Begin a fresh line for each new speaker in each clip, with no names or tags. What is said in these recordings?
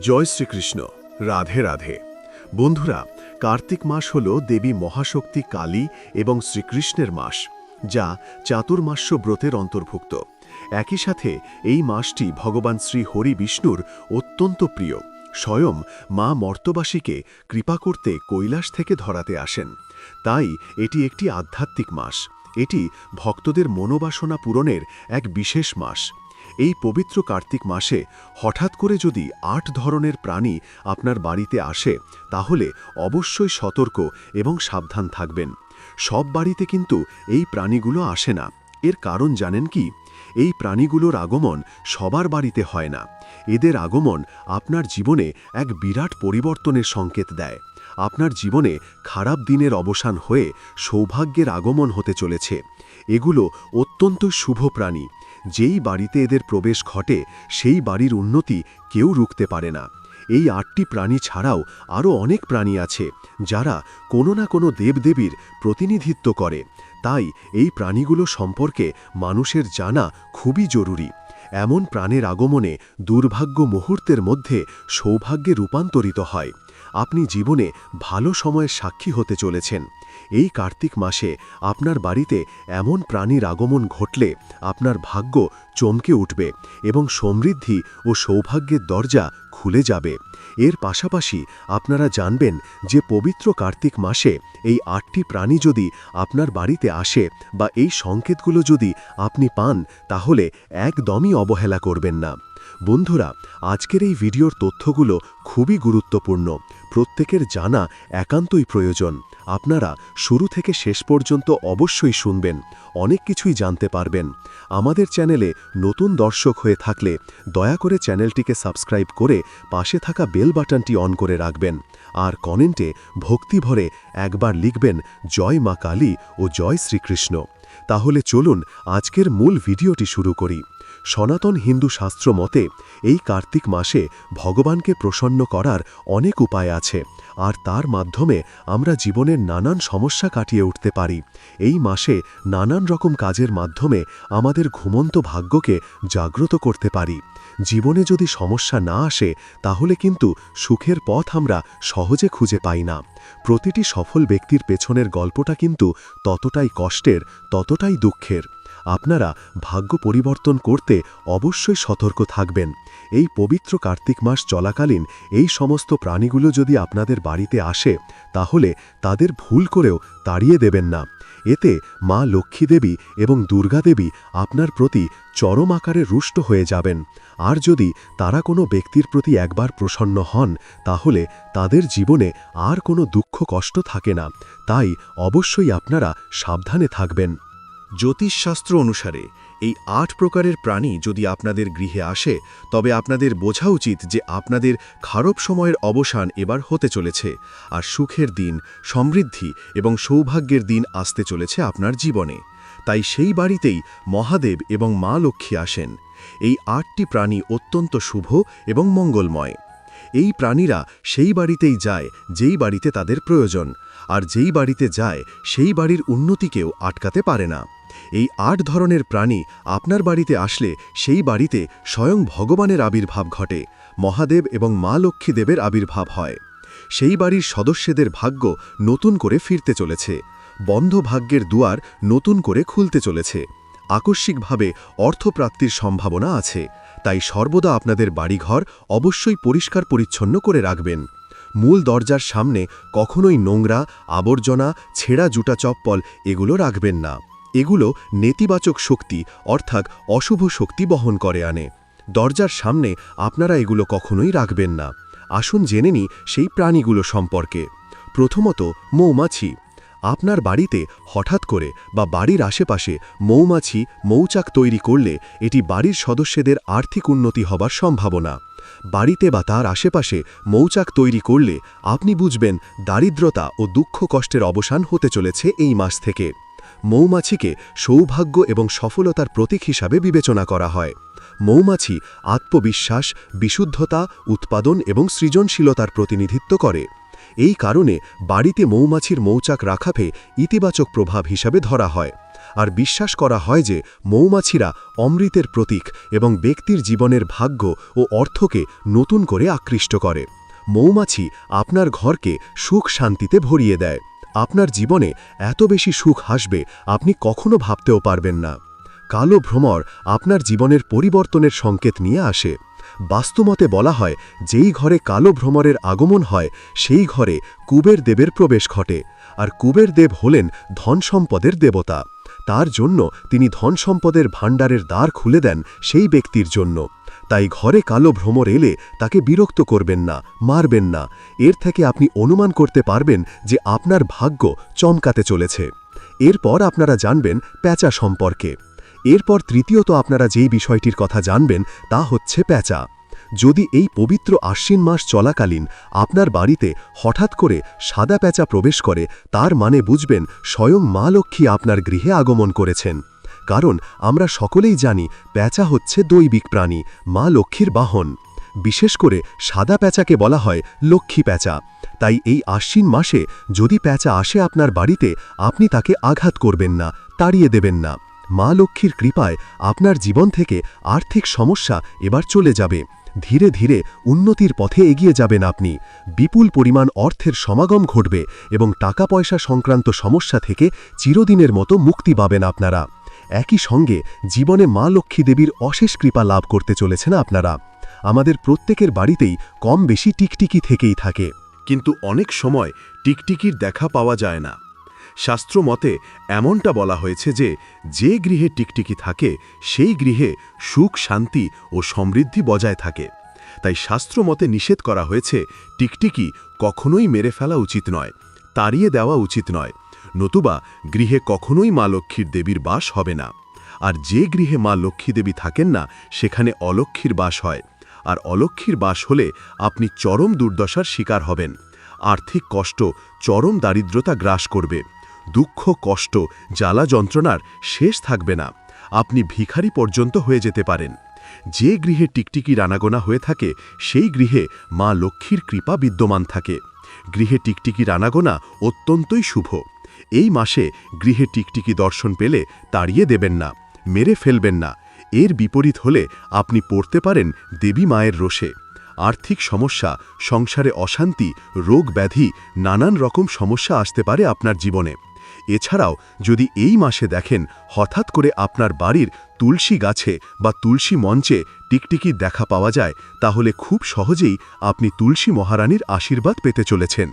জয় শ্রীকৃষ্ণ। রাধে রাধে। বন্ধুরা, কার্তিক মাস হল দেবী মহাশক্তি কালী এবং শ্রীকৃষ্ণের মাস, যা চাতুর্মাস্য ব্রতের অন্তর্ভুক্ত। একই সাথে এই মাসটি ভগবান শ্রী হরি বিষ্ণুর অত্যন্ত প্রিয়। স্বয়ং মা মর্তবাসীকে কৃপা করতে কৈলাস থেকে ধরাতে আসেন। তাই এটি একটি আধ্যাত্মিক মাস। এটি ভক্তদের মনোবাসনা পূরণের এক বিশেষ মাস। এই পবিত্র কার্তিক মাসে হঠাৎ করে যদি আট ধরনের প্রাণী আপনার বাড়িতে আসে, তাহলে অবশ্যই সতর্ক এবং সাবধান থাকবেন। সব বাড়িতে কিন্তু এই প্রাণীগুলো আসে না। এর কারণ জানেন কি? এই প্রাণীগুলোর আগমন সবার বাড়িতে হয় না। এদের আগমন আপনার জীবনে এক বিরাট পরিবর্তনের সংকেত দেয়। আপনার জীবনে খারাপ দিনের অবসান হয়ে সৌভাগ্যের আগমন হতে চলেছে। এগুলো অত্যন্ত শুভ প্রাণী। যেই বাড়িতে এদের প্রবেশ ঘটে, সেই বাড়ির উন্নতি কেউ রুখতে পারে না। এই আটটি প্রাণী ছাড়াও আরও অনেক প্রাণী আছে, যারা কোনো না কোনো দেবদেবীর প্রতিনিধিত্ব করে। তাই এই প্রাণীগুলো সম্পর্কে মানুষের জানা খুবই জরুরি। এমন প্রাণের আগমনে দুর্ভাগ্য মুহূর্তের মধ্যে সৌভাগ্যে রূপান্তরিত হয়। আপনি জীবনে ভালো সময়ের সাক্ষী হতে চলেছেন। এই কার্তিক মাসে আপনার বাড়িতে এমন প্রাণীর আগমন ঘটলে আপনার ভাগ্য চমকে উঠবে এবং সমৃদ্ধি ও সৌভাগ্যের দরজা খুলে যাবে। এর পাশাপাশি আপনারা জানবেন যে পবিত্র কার্তিক মাসে এই আটটি প্রাণী যদি আপনার বাড়িতে আসে বা এই সংকেতগুলো যদি আপনি পান, তাহলে একদমই অবহেলা করবেন না। বন্ধুরা, আজকের এই ভিডিওর তথ্যগুলো খুবই গুরুত্বপূর্ণ। প্রত্যেকের জানা একান্তই প্রয়োজন। আপনারা শুরু থেকে শেষ পর্যন্ত অবশ্যই শুনবেন, অনেক কিছুই জানতে পারবেন। আমাদের চ্যানেলে নতুন দর্শক হয়ে থাকলে দয়া করে চ্যানেলটিকে সাবস্ক্রাইব করে পাশে থাকা বেল বাটনটি অন করে রাখবেন। আর কমেন্টে ভক্তি ভরে একবার লিখবেন, জয় মা কালী ও জয় শ্রীকৃষ্ণ। তাহলে চলুন আজকের মূল ভিডিওটি শুরু করি। সনাতন হিন্দু শাস্ত্র মতে, এই কার্তিক মাসে ভগবানকে প্রসন্ন করার অনেক উপায় আছে, আর তার মাধ্যমে আমরা জীবনের নানান সমস্যা কাটিয়ে উঠতে পারি। এই মাসে নানান রকম কাজের মাধ্যমে আমাদের ঘুমন্ত ভাগ্যকে জাগ্রত করতে পারি। জীবনে যদি সমস্যা না আসে, তাহলে কিন্তু সুখের পথ আমরা সহজে খুঁজে পাই না। প্রতিটি সফল ব্যক্তির পেছনের গল্পটা কিন্তু ততটাই কষ্টের, ততটাই দুঃখের। আপনারা ভাগ্য পরিবর্তন করতে অবশ্যই সতর্ক থাকবেন। এই পবিত্র কার্তিক মাস চলাকালীন এই সমস্ত প্রাণীগুলো যদি আপনাদের বাড়িতে আসে, তাহলে তাদের ভুল করেও তাড়িয়ে দেবেন না। এতে মা লক্ষ্মীদেবী এবং দুর্গাদেবী আপনার প্রতি চরম আকারে রুষ্ট হয়ে যাবেন। আর যদি তারা কোনো ব্যক্তির প্রতি একবার প্রসন্ন হন, তাহলে তাদের জীবনে আর কোনো দুঃখ কষ্ট থাকে না। তাই অবশ্যই আপনারা সাবধানে থাকবেন। জ্যোতিষশাস্ত্র অনুসারে, এই আট প্রকারের প্রাণী যদি আপনাদের গৃহে আসে, তবে আপনাদের বোঝা উচিত যে আপনাদের খারাপ সময়ের অবসান এবার হতে চলেছে, আর সুখের দিন, সমৃদ্ধি এবং সৌভাগ্যের দিন আসতে চলেছে আপনার জীবনে। তাই সেই বাড়িতেই মহাদেব এবং মা লক্ষ্মী আসেন। এই আটটি প্রাণী অত্যন্ত শুভ এবং মঙ্গলময়। এই প্রাণীরা সেই বাড়িতেই যায়, যেই বাড়িতে তাদের প্রয়োজন। আর যেই বাড়িতে যায়, সেই বাড়ির উন্নতিকেও আটকাতে পারে না। এই আট ধরনের প্রাণী আপনার বাড়িতে আসলে সেই বাড়িতে স্বয়ং ভগবানের আবির্ভাব ঘটে, মহাদেব এবং মা লক্ষ্মীদেবের আবির্ভাব হয়। সেই বাড়ির সদস্যদের ভাগ্য নতুন করে ফিরতে চলেছে, বন্ধ ভাগ্যের দুয়ার নতুন করে খুলতে চলেছে। আকস্মিকভাবে অর্থপ্রাপ্তির সম্ভাবনা আছে, তাই সর্বদা আপনাদের বাড়িঘর অবশ্যই পরিষ্কার পরিচ্ছন্ন করে রাখবেন। মূল দরজার সামনে কখনোই নোংরা, আবর্জনা, ছেঁড়া জুটা চপ্পল এগুলো রাখবেন না। এগুলো নেতিবাচক শক্তি, অর্থাৎ অশুভ শক্তি বহন করে আনে। দরজার সামনে আপনারা এগুলো কখনোই রাখবেন না। আসুন জেনে নি সেই প্রাণীগুলো সম্পর্কে। প্রথমত মৌমাছি। আপনার বাড়িতে হঠাৎ করে বা বাড়ির আশেপাশে মৌমাছি, মৌচাক তৈরি করলে এটি বাড়ির সদস্যদের আর্থিক উন্নতি হবার সম্ভাবনা। বাড়িতে বা তার আশেপাশে মৌচাক তৈরি করলে আপনি বুঝবেন দারিদ্রতা ও দুঃখ কষ্টের অবসান হতে চলেছে এই মাস থেকে। মৌমাছিকে সৌভাগ্য এবং সফলতার প্রতীক হিসাবে বিবেচনা করা হয়। মৌমাছি আত্মবিশ্বাস, বিশুদ্ধতা, উৎপাদন এবং সৃজনশীলতার প্রতিনিধিত্ব করে। এই কারণে বাড়িতে মৌমাছির মৌচাক রাখাফে ইতিবাচক প্রভাব হিসাবে ধরা হয়। আর বিশ্বাস করা হয় যে মৌমাছিরা অমৃতের প্রতীক এবং ব্যক্তির জীবনের ভাগ্য ও অর্থকে নতুন করে আকৃষ্ট করে। মৌমাছি আপনার ঘরকে সুখ শান্তিতে ভরিয়ে দেয়। আপনার জীবনে এত বেশি সুখ হাসবে আপনি কখনো ভাবতেও পারবেন না। কালো ভ্রমর আপনার জীবনের পরিবর্তনের সংকেত নিয়ে আসে। বাস্তুমতে বলা হয়, যেই ঘরে কালো ভ্রমরের আগমন হয়, সেই ঘরে কুবের দেবের প্রবেশ ঘটে। আর কুবের দেব হলেন ধন সম্পদের দেবতা। তার জন্য তিনি ধন সম্পদের ভাণ্ডারের দ্বার খুলে দেন সেই ব্যক্তির জন্য। তাই ঘরে কালো ভ্রমর এলে তাকে বিরক্ত করবেন না, মারবেন না। এর থেকে আপনি অনুমান করতে পারবেন যে আপনার ভাগ্য চমকাতে চলেছে। এরপর আপনারা জানবেন প্যাঁচা সম্পর্কে। এরপর তৃতীয়ত আপনারা যেই বিষয়টির কথা জানবেন তা হচ্ছে প্যাঁচা। যদি এই পবিত্র আশ্বিন মাস চলাকালীন আপনার বাড়িতে হঠাৎ করে সাদা প্যাঁচা প্রবেশ করে, তার মানে বুঝবেন স্বয়ং মা লক্ষ্মী আপনার গৃহে আগমন করেছেন। কারণ আমরা সকলেই জানি প্যাঁচা হচ্ছে দৈবিক প্রাণী, মা লক্ষ্মীর বাহন। বিশেষ করে সাদা প্যাঁচাকে বলা হয় লক্ষ্মী প্যাঁচা। তাই এই আশ্বিন মাসে যদি প্যাঁচা আসে আপনার বাড়িতে, আপনি তাকে আঘাত করবেন না, তাড়িয়ে দেবেন না। মা লক্ষ্মীর কৃপায় আপনার জীবন থেকে আর্থিক সমস্যা এবার চলে যাবে। ধীরে ধীরে উন্নতির পথে এগিয়ে যাবেন আপনি। বিপুল পরিমাণ অর্থের সমাগম ঘটবে এবং টাকা পয়সা সংক্রান্ত সমস্যা থেকে চিরদিনের মতো মুক্তি পাবেন আপনারা। একই সঙ্গে জীবনে মা লক্ষ্মী দেবীর অশেষ কৃপা লাভ করতে চলেছেন আপনারা। আমাদের প্রত্যেকের বাড়িতেই কম বেশি টিকটিকি থেকেই থাকে।
কিন্তু অনেক সময় টিকটিকির দেখা পাওয়া যায় না। শাস্ত্র মতে এমনটা বলা হয়েছে যে যে গৃহে টিকটিকি থাকে, সেই গৃহে সুখ, শান্তি ও সমৃদ্ধি বজায় থাকে। তাই শাস্ত্র মতে নিষেধ করা হয়েছে, টিকটিকি কখনোই মেরে ফেলা উচিত নয়, তাড়িয়ে দেওয়া উচিত নয়, নতুবা গৃহে কখনোই মা লক্ষ্মীর দেবীর বাস হবে না। আর যে গৃহে মা লক্ষ্মী দেবী থাকেন না, সেখানে অলক্ষ্মীর বাস হয়। আর অলক্ষ্মীর বাস হলে আপনি চরম দুর্দশার শিকার হবেন। আর্থিক কষ্ট, চরম দারিদ্রতা গ্রাস করবে। দুঃখ, কষ্ট, জ্বালা যন্ত্রণার শেষ থাকবে না। আপনি ভিখারি পর্যন্ত হয়ে যেতে পারেন। যে গৃহে টিকটিকি রানাগোনা হয়ে থাকে, সেই গৃহে মা লক্ষ্মীর কৃপা বিদ্যমান থাকে। গৃহে টিকটিকি রানাগোনা অত্যন্তই শুভ। এই মাসে গৃহে টিকটিকি দর্শন পেলে তাড়িয়ে দেবেন না, মেরে ফেলবেন না। এর বিপরীত হলে আপনি পড়তে পারেন দেবী মায়ের রোষে। আর্থিক সমস্যা, সংসারে অশান্তি, রোগ ব্যাধি, নানান রকম সমস্যা আসতে পারে আপনার জীবনে। এছাড়াও যদি এই মাসে দেখেন হঠাৎ করে আপনার বাড়ির তুলসী গাছে বা তুলসী মঞ্চে টিকটিকি দেখা পাওয়া যায়, তাহলে খুব সহজেই আপনি তুলসী মহারানীর আশীর্বাদ পেতে চলেছেন।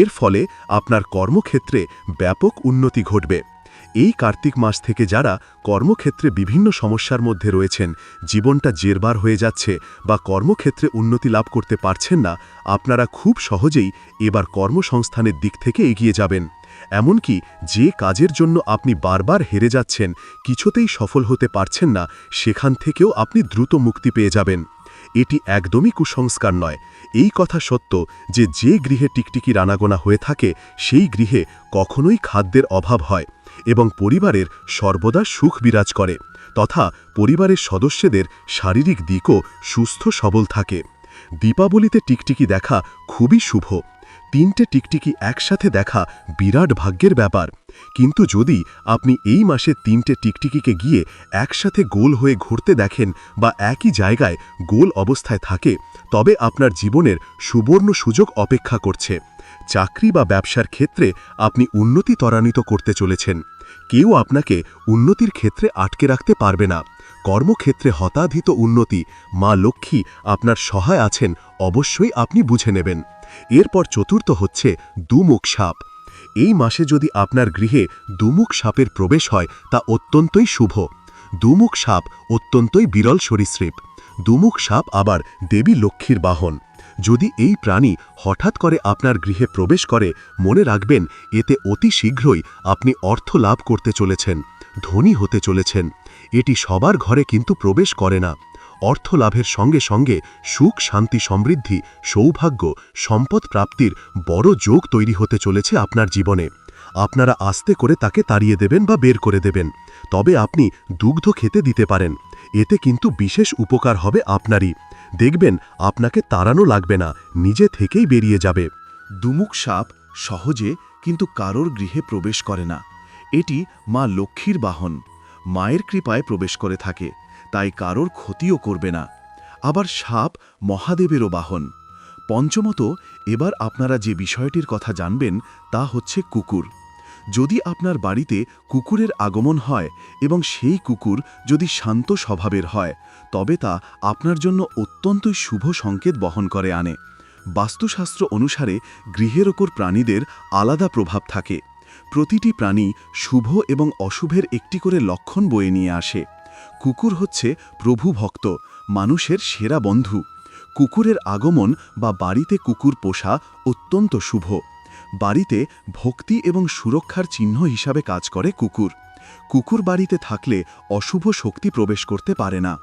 এর ফলে আপনার কর্মক্ষেত্রে ব্যাপক উন্নতি ঘটবে। এই কার্তিক মাস থেকে যারা কর্মক্ষেত্রে বিভিন্ন সমস্যার মধ্যে রয়েছেন, জীবনটা জেরবার হয়ে যাচ্ছে বা কর্মক্ষেত্রে উন্নতি লাভ করতে পারছেন না, আপনারা খুব সহজেই এবার কর্মসংস্থানের দিক থেকে এগিয়ে যাবেন। এমনকি যে কাজের জন্য আপনি বারবার হেরে যাচ্ছেন, কিছুতেই সফল হতে পারছেন না, সেখান থেকেও আপনি দ্রুত মুক্তি পেয়ে যাবেন। এটি একদমই কুসংস্কার নয়। এই কথা সত্য যে যে গৃহে টিকটিকি রানাগোনা হয়ে থাকে, সেই গৃহে কখনোই খাদ্যের অভাব হয় এবং পরিবারের সর্বদা সুখ বিরাজ করে, তথা পরিবারের সদস্যদের শারীরিক দিকও সুস্থ সবল থাকে। দীপাবলিতে টিকটিকি দেখা খুবই শুভ। তিনটে টিকটিকি একসাথে দেখা বিরাট ভাগ্যের ব্যাপার। কিন্তু যদি আপনি এই মাসে তিনটে টিকটিকিকে গিয়ে একসাথে গোল হয়ে ঘুরতে দেখেন বা একই জায়গায় গোল অবস্থায় থাকে, তবে আপনার জীবনের সুবর্ণ সুযোগ অপেক্ষা করছে। চাকরি বা ব্যবসার ক্ষেত্রে আপনি উন্নতি ত্বরান্বিত করতে চলেছেন। কেউ আপনাকে উন্নতির ক্ষেত্রে আটকে রাখতে পারবে না। কর্মক্ষেত্রে হতাধিত উন্নতি, মা লক্ষ্মী আপনার সহায় আছেন, অবশ্যই আপনি বুঝে নেবেন। এরপর চতুর্থ হচ্ছে দুমুখ সাপ। এই মাসে যদি আপনার গৃহে দুমুখ সাপের প্রবেশ হয়, তা অত্যন্তই শুভ। দুমুখ সাপ অত্যন্তই বিরল সরীসৃপ। দুমুখ সাপ আবার দেবী লক্ষ্মীর বাহন। যদি এই প্রাণী হঠাৎ করে আপনার গৃহে প্রবেশ করে, মনে রাখবেন, এতে অতি শীঘ্রই আপনি অর্থ লাভ করতে চলেছেন, ধনী হতে চলেছেন। এটি সবার ঘরে কিন্তু প্রবেশ করে না। অর্থ লাভের সঙ্গে সঙ্গে সুখ, শান্তি, সমৃদ্ধি, সৌভাগ্য, সম্পদ প্রাপ্তির বড় যোগ তৈরি হতে চলেছে আপনার জীবনে। আপনারা আস্তে করে তাকে তাড়িয়ে দেবেন বা বের করে দেবেন। তবে আপনি দুগ্ধ খেতে দিতে পারেন। এতে কিন্তু বিশেষ উপকার হবে আপনারই। দেখবেন, আপনাকে তাড়ানো লাগবে না, নিজে থেকেই বেরিয়ে যাবে। দুমুখ সাপ সহজে কিন্তু কারোর গৃহে প্রবেশ করে না। এটি মা লক্ষ্মীর বাহন। মায়ের কৃপায় প্রবেশ করে থাকে, তাই কারোর ক্ষতিও করবে না। আবার সাপ মহাদেবেরও বাহন। পঞ্চমত, এবার আপনারা যে বিষয়টির কথা জানবেন তা হচ্ছে কুকুর। যদি আপনার বাড়িতে কুকুরের আগমন হয় এবং সেই কুকুর যদি শান্ত স্বভাবের হয়, তবে তা আপনার জন্য অত্যন্তই শুভ সংকেত বহন করে আনে। বাস্তুশাস্ত্র অনুসারে গৃহের ওপর প্রাণীদের আলাদা প্রভাব থাকে। প্রতিটি প্রাণী শুভ এবং অশুভের একটি করে লক্ষণ বয়ে নিয়ে আসে। কুকুর হচ্ছে প্রভু ভক্ত, মানুষের সেরা বন্ধু। কুকুরের আগমন বা বাড়িতে কুকুর পোষা অত্যন্ত শুভ। বাড়িতে ভক্তি এবং সুরক্ষার চিহ্ন হিসাবে কাজ করে কুকুর। কুকুর বাড়িতে থাকলে অশুভ শক্তি প্রবেশ করতে পারে না।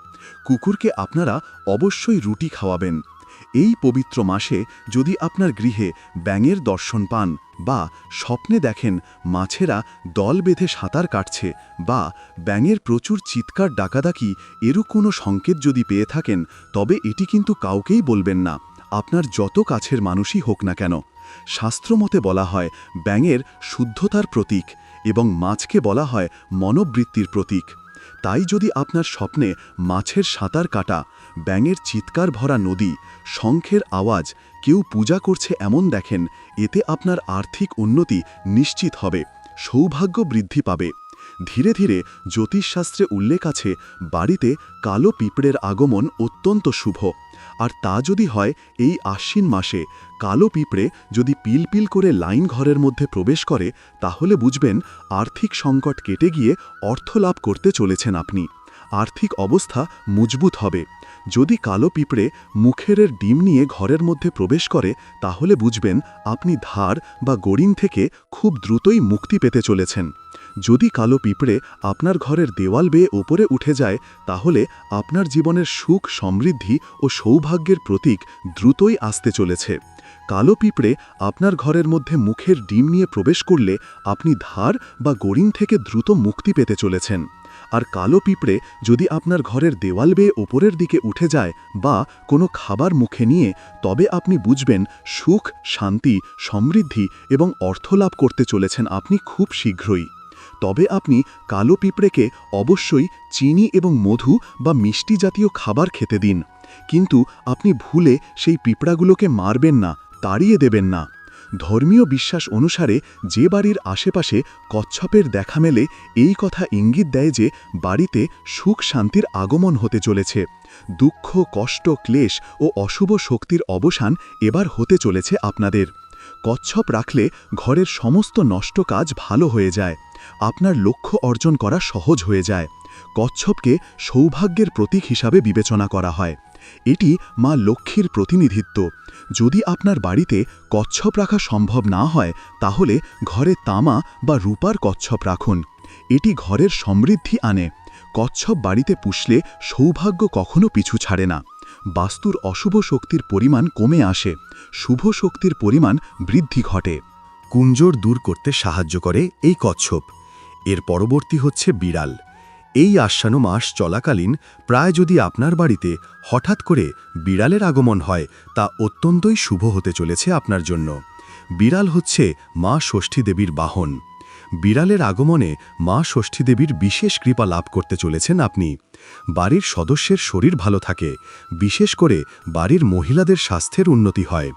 কুকুরকে আপনারা অবশ্যই রুটি খাওয়াবেন। এই পবিত্র মাসে যদি আপনার গৃহে ব্যাঙের দর্শন পান বা স্বপ্নে দেখেন মাছেরা দল বেঁধে সাঁতার কাটছে বা ব্যাঙের প্রচুর চিৎকার ডাকাডাকি এরও কোনো সংকেত যদি পেয়ে থাকেন, তবে এটি কিন্তু কাউকেই বলবেন না। আপনার যত কাছের মানুষই হোক না কেন। শাস্ত্রমতে বলা হয়, ব্যাঙের শুদ্ধতার প্রতীক এবং মাছকে বলা হয় মনোবৃত্তির প্রতীক। তাই যদি আপনার স্বপ্নে মাছের সাঁতার কাটা, ব্যাঙের চিৎকার ভরা নদী, শঙ্খের আওয়াজ, কেউ পূজা করছে এমন দেখেন, এতে আপনার আর্থিক উন্নতি নিশ্চিত হবে, সৌভাগ্য বৃদ্ধি পাবে। ধীরে ধীরে জ্যোতিষশাস্ত্রে উল্লেখ আছে, বাড়িতে কালো পিঁপড়ের আগমন অত্যন্ত শুভ। আর তা যদি হয়, এই আশ্বিন মাসে কালো পিঁপড়ে যদি পিলপিল করে লাইন ঘরের মধ্যে প্রবেশ করে, তাহলে বুঝবেন আর্থিক সংকট কেটে গিয়ে অর্থ লাভ করতে চলেছেন আপনি। আর্থিক অবস্থা মজবুত হবে। যদি কালো পিঁপড়ে মুখেরের ডিম নিয়ে ঘরের মধ্যে প্রবেশ করে, তাহলে বুঝবেন আপনি ধার বা গড়িন থেকে খুব দ্রুতই মুক্তি পেতে চলেছেন। যদি কালো পিঁপড়ে আপনার ঘরের দেওয়াল বেয়ে ওপরে উঠে যায়, তাহলে আপনার জীবনের সুখ, সমৃদ্ধি ও সৌভাগ্যের প্রতীক দ্রুতই আসতে চলেছে। কালো পিঁপড়ে আপনার ঘরের মধ্যে মুখের ডিম নিয়ে প্রবেশ করলে আপনি ধার বা গড়িন থেকে দ্রুত মুক্তি পেতে চলেছেন। আর কালো পিঁপড়ে যদি আপনার ঘরের দেওয়াল বেয়ে ওপরের দিকে উঠে যায় বা কোনো খাবার মুখে নিয়ে, তবে আপনি বুঝবেন সুখ, শান্তি, সমৃদ্ধি এবং অর্থ লাভ করতে চলেছেন আপনি খুব শীঘ্রই। তবে আপনি কালো পিঁপড়েকে অবশ্যই চিনি এবং মধু বা মিষ্টি জাতীয় খাবার খেতে দিন। কিন্তু আপনি ভুলে সেই পিঁপড়াগুলোকে মারবেন না, তাড়িয়ে দেবেন না। ধর্মীয় বিশ্বাস অনুসারে যে বাড়ির আশেপাশে কচ্ছপের দেখা মেলে, এই কথা ইঙ্গিত দেয় যে বাড়িতে সুখ শান্তির আগমন হতে চলেছে। দুঃখ, কষ্ট, ক্লেশ ও অশুভ শক্তির অবসান এবার হতে চলেছে আপনাদের। কচ্ছপ রাখলে ঘরের সমস্ত নষ্ট কাজ ভালো হয়ে যায়। আপনার লক্ষ্য অর্জন করা সহজ হয়ে যায়। কচ্ছপকে সৌভাগ্যের প্রতীক হিসাবে বিবেচনা করা হয়। এটি মা লক্ষ্মীর প্রতিনিধিত্ব। যদি আপনার বাড়িতে কচ্ছপ রাখা সম্ভব না হয়, তাহলে ঘরে তামা বা রূপার কচ্ছপ রাখুন। এটি ঘরের সমৃদ্ধি আনে। কচ্ছপ বাড়িতে পুষলে সৌভাগ্য কখনো পিছু ছাড়ে না। বাস্তুর অশুভ শক্তির পরিমাণ কমে আসে। শুভ শক্তির পরিমাণ বৃদ্ধি ঘটে। কুঞ্জর দূর করতে সাহায্য করে এই কচ্ছপ। এর পরবর্তী হচ্ছে বিড়াল। এই আশ্বানো মাস চলাকালীন প্রায় যদি আপনার বাড়িতে হঠাৎ করে বিড়ালের আগমন হয়, তা অত্যন্তই শুভ হতে চলেছে আপনার জন্য। বিড়াল হচ্ছে মা ষষ্ঠী দেবীর বাহন। বিড়ালের আগমনে মা ষষ্ঠী দেবীর বিশেষ কৃপা লাভ করতে চলেছেন আপনি। বাড়ির সদস্যের শরীর ভালো থাকে, বিশেষ করে বাড়ির মহিলাদের স্বাস্থ্যের উন্নতি হয়।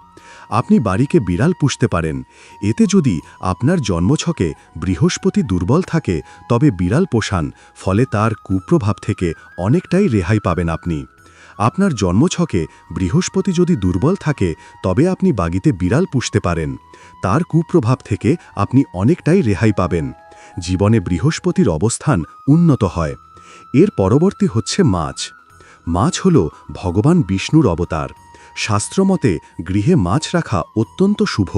আপনি বাড়িকে বিড়াল পুষতে পারেন। এতে যদি আপনার জন্মছকে বৃহস্পতি দুর্বল থাকে, তবে বিড়াল পোষান, ফলে তার কুপ্রভাব থেকে অনেকটাই রেহাই পাবেন আপনি। আপনার জন্মছকে বৃহস্পতি যদি দুর্বল থাকে, তবে আপনি বাগিতে বিড়াল পুষতে পারেন। তার কুপ্রভাব থেকে আপনি অনেকটাই রেহাই পাবেন। জীবনে বৃহস্পতির অবস্থান উন্নত হয়। এর পরবর্তী হচ্ছে মাছ। মাছ হল ভগবান বিষ্ণুর অবতার। শাস্ত্রমতে গৃহে মাছ রাখা অত্যন্ত শুভ।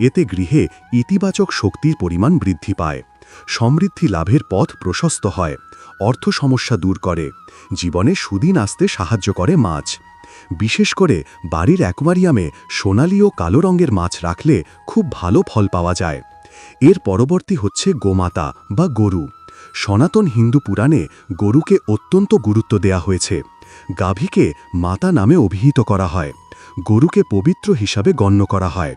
এতে গৃহে ইতিবাচক শক্তির পরিমাণ বৃদ্ধি পায়। সমৃদ্ধি লাভের পথ প্রশস্ত হয়। অর্থ সমস্যা দূর করে। জীবনে সুদিন আসতে সাহায্য করে মাছ। বিশেষ করে বাড়ির অ্যাকোয়ারিয়ামে সোনালি ও কালো রঙের মাছ রাখলে খুব ভালো ফল পাওয়া যায়। এর পরবর্তী হচ্ছে গোমাতা বা গরু। সনাতন হিন্দু পুরাণে গরুকে অত্যন্ত গুরুত্ব দেয়া হয়েছে। গাভীকে মাতা নামে অভিহিত করা হয়। গরুকে পবিত্র হিসাবে গণ্য করা হয়।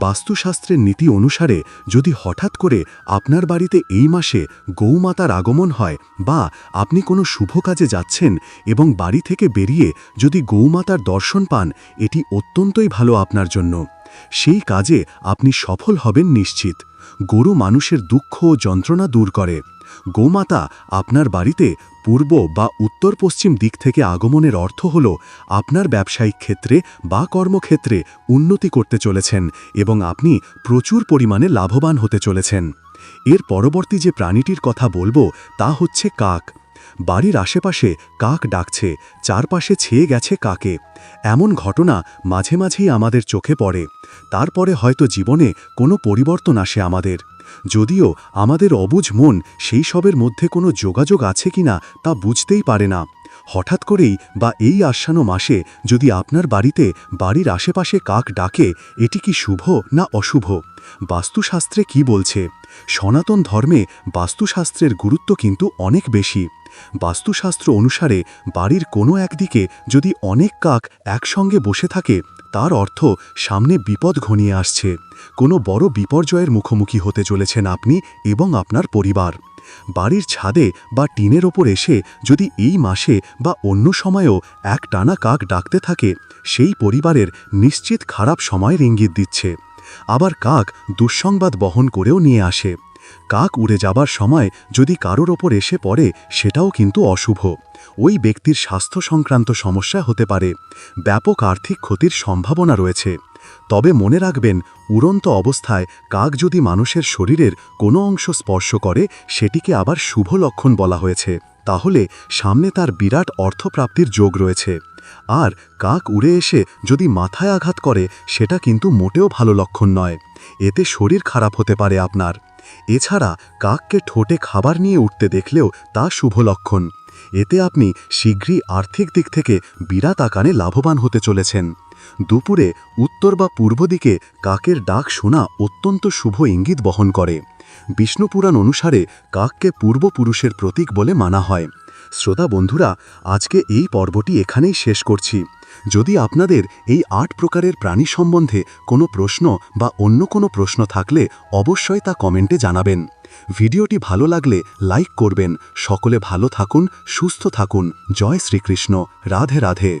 বাস্তুশাস্ত্রের নীতি অনুসারে যদি হঠাৎ করে আপনার বাড়িতে এই মাসে গৌমাতার আগমন হয় বা আপনি কোনো শুভ কাজে যাচ্ছেন এবং বাড়ি থেকে বেরিয়ে যদি গৌমাতার দর্শন পান, এটি অত্যন্তই ভালো আপনার জন্য। সেই কাজে আপনি সফল হবেন নিশ্চিত। গরু মানুষের দুঃখ ও যন্ত্রণা দূর করে। গোমাতা আপনার বাড়িতে পূর্ব বা উত্তর পশ্চিম দিক থেকে আগমনের অর্থ হল আপনার ব্যবসায়িক ক্ষেত্রে বা কর্মক্ষেত্রে উন্নতি করতে চলেছেন এবং আপনি প্রচুর পরিমাণে লাভবান হতে চলেছেন। এর পরবর্তী যে প্রাণীটির কথা বলব তা হচ্ছে কাক। বাড়ির আশেপাশে কাক ডাকছে, চারপাশে ছেয়ে গেছে কাকে। এমন ঘটনা মাঝে মাঝেই আমাদের চোখে পড়ে। তারপরে হয়তো জীবনে কোনো পরিবর্তন আসে আমাদের। যদিও আমাদের অবুঝ মন সেই সবের মধ্যে কোনো যোগাযোগ আছে কিনা তা বুঝতেই পারে না। হঠাৎ করেই বা এই আশ্বানো মাসে যদি আপনার বাড়িতে বাড়ির আশেপাশে কাক ডাকে, এটি কি শুভ না অশুভ? বাস্তুশাস্ত্রে কি বলছে? সনাতন ধর্মে বাস্তুশাস্ত্রের গুরুত্ব কিন্তু অনেক বেশি। বাস্তুশাস্ত্র অনুসারে বাড়ির কোনো একদিকে যদি অনেক কাক একসঙ্গে বসে থাকে তার অর্থ সামনে বিপদ ঘনিয়ে আসছে। কোনো বড় বিপর্যয়ের মুখোমুখি হতে চলেছেন আপনি এবং আপনার পরিবার। বাড়ির ছাদে বা টিনের ওপর এসে যদি এই মাসে বা অন্য সময়েও এক টানা কাক ডাকতে থাকে, সেই পরিবারের নিশ্চিত খারাপ সময়ের ইঙ্গিত দিচ্ছে। আবার কাক দুঃসংবাদ বহন করেও নিয়ে আসে। কাক উড়ে যাবার সময় যদি কারোর ওপর এসে পড়ে, সেটাও কিন্তু অশুভ। ওই ব্যক্তির স্বাস্থ্য সংক্রান্ত সমস্যা হতে পারে। ব্যাপক আর্থিক ক্ষতির সম্ভাবনা রয়েছে। তবে মনে রাখবেন, উড়ন্ত অবস্থায় কাক যদি মানুষের শরীরের কোনো অংশ স্পর্শ করে, সেটিকে আবার শুভ লক্ষণ বলা হয়েছে। তাহলে সামনে তার বিরাট অর্থপ্রাপ্তির যোগ রয়েছে। আর কাক উড়ে এসে যদি মাথায় আঘাত করে, সেটা কিন্তু মোটেও ভালো লক্ষণ নয়। এতে শরীর খারাপ হতে পারে আপনার। এছাড়া কাককে ঠোঁটে খাবার নিয়ে উঠতে দেখলেও তা শুভ লক্ষণ। এতে আপনি শীঘ্রই আর্থিক দিক থেকে বিরাট আকারে লাভবান হতে চলেছেন। দুপুরে উত্তর বা পূর্ব দিকে কাকের ডাক শোনা অত্যন্ত শুভ ইঙ্গিত বহন করে। বিষ্ণুপুরাণ অনুসারে কাককে পূর্বপুরুষের প্রতীক বলে মানা হয়। শ্রোতা বন্ধুরা, আজকে এই পর্বটি এখানেই শেষ করছি। যদি আপনাদের এই আট প্রকারের প্রাণী সম্বন্ধে কোনো প্রশ্ন বা অন্য কোনো প্রশ্ন থাকলে অবশ্যই তা কমেন্টে জানাবেন। ভিডিওটি ভালো লাগলে লাইক করবেন। সকলে ভালো থাকুন, সুস্থ থাকুন। জয় শ্রীকৃষ্ণ। রাধে রাধে।